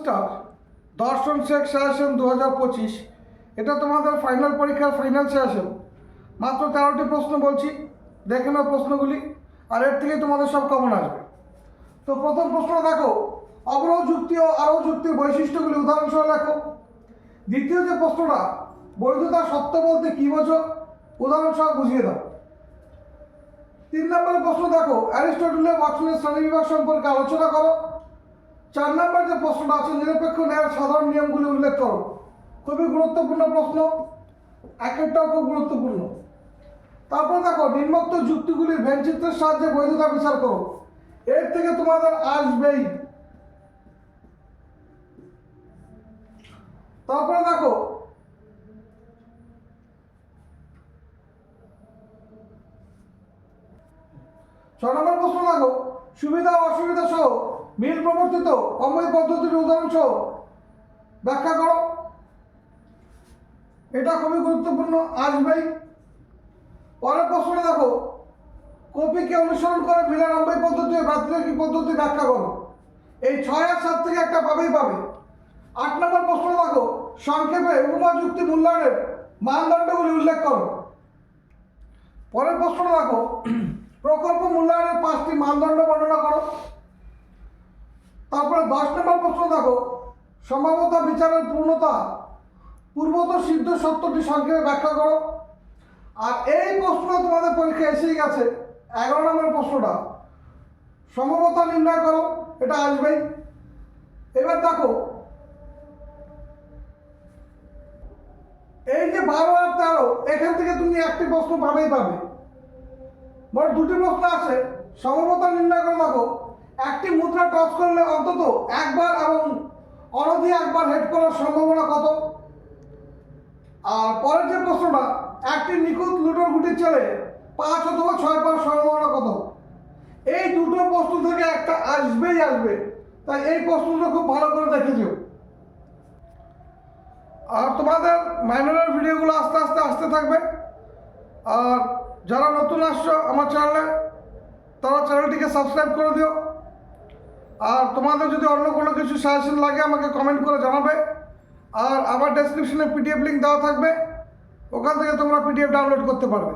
Star দর্শন Sheikh session দু হাজার পঁচিশ। এটা তোমাদের ফাইনাল পরীক্ষার ফাইনাল সেশন মাত্র তেরোটি প্রশ্ন বলছি, দেখে নাও প্রশ্নগুলি, আর এর থেকে তোমাদের সব কমন আসবে। তো প্রথম প্রশ্ন দেখো, অগ্রহ যুক্তি ও আরও যুক্তির বৈশিষ্ট্যগুলি উদাহরণসহ লেখো। দ্বিতীয় যে প্রশ্নটা বৈধতা সত্য বলতে কী বোঝো? উদাহরণসহ বুঝিয়ে দাও। তিন নম্বরের প্রশ্ন দেখো, অ্যারিস্টটলের ওয়াটসনের শ্রেণীবিভাগ সম্পর্কে আলোচনা করো। চার নম্বর যে প্রশ্নটা আছে, নিরপেক্ষ ন্যায়ের সাধারণ নিয়মগুলি উল্লেখ করো। খুবই গুরুত্বপূর্ণ প্রশ্ন এক একটাও খুব গুরুত্বপূর্ণ। তারপরে দেখো, নিম্নোক্ত যুক্তিগুলির ভ্যানচিত্রের সাহায্যে বৈধতা বিচার করো। এর থেকে তোমাদের আসবেই। তারপরে দেখো, ছ নম্বর প্রশ্ন দেখো, সুবিধা অসুবিধা সহ মিল প্রবর্তিত অময় পদ্ধতির উদাহরণ সহ ব্যাখ্যা করো। এটা খুবই গুরুত্বপূর্ণ। আসবেই পরের প্রশ্নটা দেখো। কপিকে অনুসরণ করে মিলানব্বই পদ্ধতি ও ব্যতিরেকি পদ্ধতি ব্যাখ্যা করো। এই ছয় আর সাত থেকে একটা পাবেই পাবে। আট নম্বর প্রশ্ন দেখো। সংক্ষেপে উপমা যুক্তি মূল্যায়নের মানদণ্ডগুলি উল্লেখ করো। পরের প্রশ্নটা দেখো। প্রকল্প মূল্যায়নের পাঁচটি মানদণ্ড তারপরে দশ নম্বর প্রশ্ন দেখো। সম্ভাব্যতা বিচারের পূর্ণতা, পূর্বত সিদ্ধ সত্যটি সংক্ষেপে ব্যাখ্যা করো। আর এই প্রশ্ন তোমাদের পরীক্ষা এসেই গেছে, এগারো নম্বর প্রশ্নটা। সম্ভাব্যতা নির্ণয় করো, এটা আসবেই। এবার দেখো, এই যে বারো আর তেরো, এখান থেকে তুমি একটি প্রশ্ন পাবেই পাবে। মোট দুটি প্রশ্ন আছে সমবতা নির্ণয় করে দেখো। একটি মুদ্রা টস করলে অন্তত একবার এবং অনধি একবার হেড করার সম্ভাবনা কত? আর পরের যে প্রশ্নটা, একটি নিখুঁত লুটোর গুটি ছেড়ে পাঁচ অথবা ছয় পাওয়ার সম্ভাবনা কত? এই দুটো প্রশ্ন থেকে একটা আসবেই আসবে। তাই এই প্রশ্নটা খুব ভালো করে দেখে আর তোমাদের মাইনরের ভিডিওগুলো আস্তে আস্তে আসতে থাকবে। আর যারা নতুন আসছো আমার চ্যানেলে তারা চ্যানেলটিকে সাবস্ক্রাইব করে দিও। আর তোমাদের যদি অন্য কোনো কিছু সাজেশন লাগে, আমাকে কমেন্ট করে জানাবে। আর আমার ডেসক্রিপশনে পিডিএফ লিঙ্ক দেওয়া থাকবে। ওখান থেকে তোমরা পিডিএফ ডাউনলোড করতে পারবে।